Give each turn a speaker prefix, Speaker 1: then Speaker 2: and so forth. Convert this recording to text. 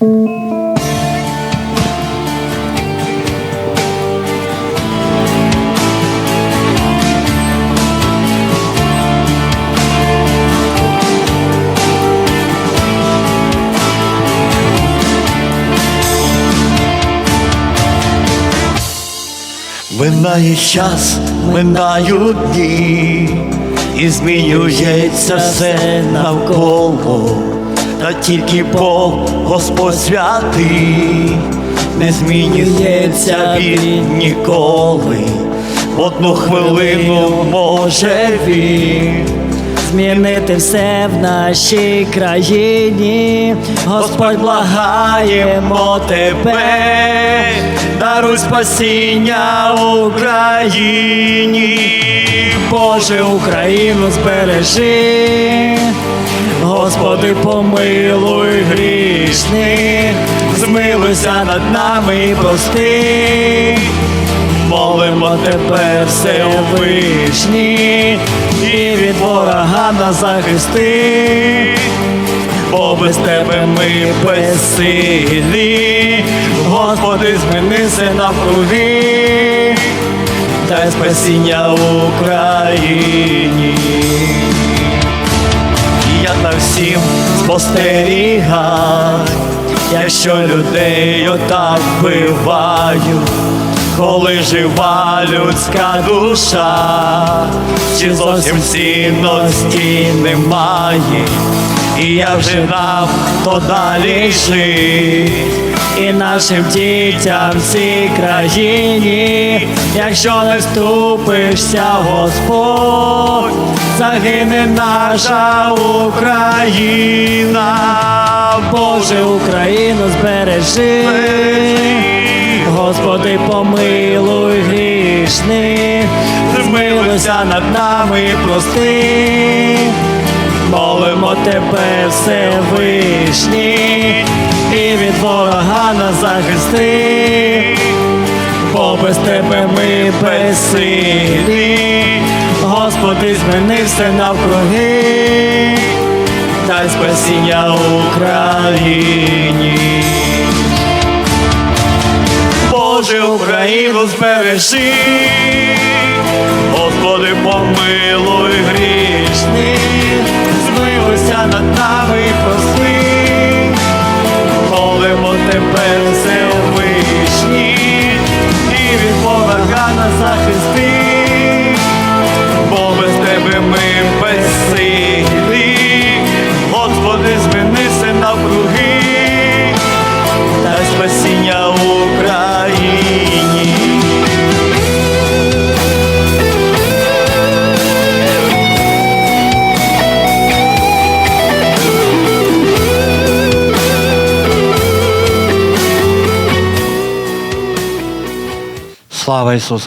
Speaker 1: Минає час, минають дні, і змінюється все навколо, та тільки Бог Господь святий, не змінюється він ніколи. В одну хвилину може він.
Speaker 2: Змінити все в нашій країні, Господь благаємо тебе,
Speaker 1: даруй спасіння Україні.
Speaker 2: Боже, Україну збережи, Господи, помилуй грішних, змилуйся над нами і прости. Молимо тебе, Всевишній, і від ворога нас захисти, бо без тебе ми безсилі, Господи, змінися навкруги, дай спасіння Україні.
Speaker 1: Я всім спостерігаю,
Speaker 2: Якщо людей отак вбивають,
Speaker 1: коли жива людська душа, чи зовсім цінності немає, і я вже нам то далі жить.
Speaker 2: і нашим дітям в цій країні, якщо не вступишся, Господь, загине наша Україна, Боже, Україну збережи, Господи, помилуй грішних, змилуйся над нами, і прости. Молимо тебе, Всевишній, і від ворога нас захисти, бо без тебе ми безсилі, Господи, зміни все навкруги, дай спасіння Україні.
Speaker 1: Боже, Україну збережи, Господи, помилуй Слава Ісусу!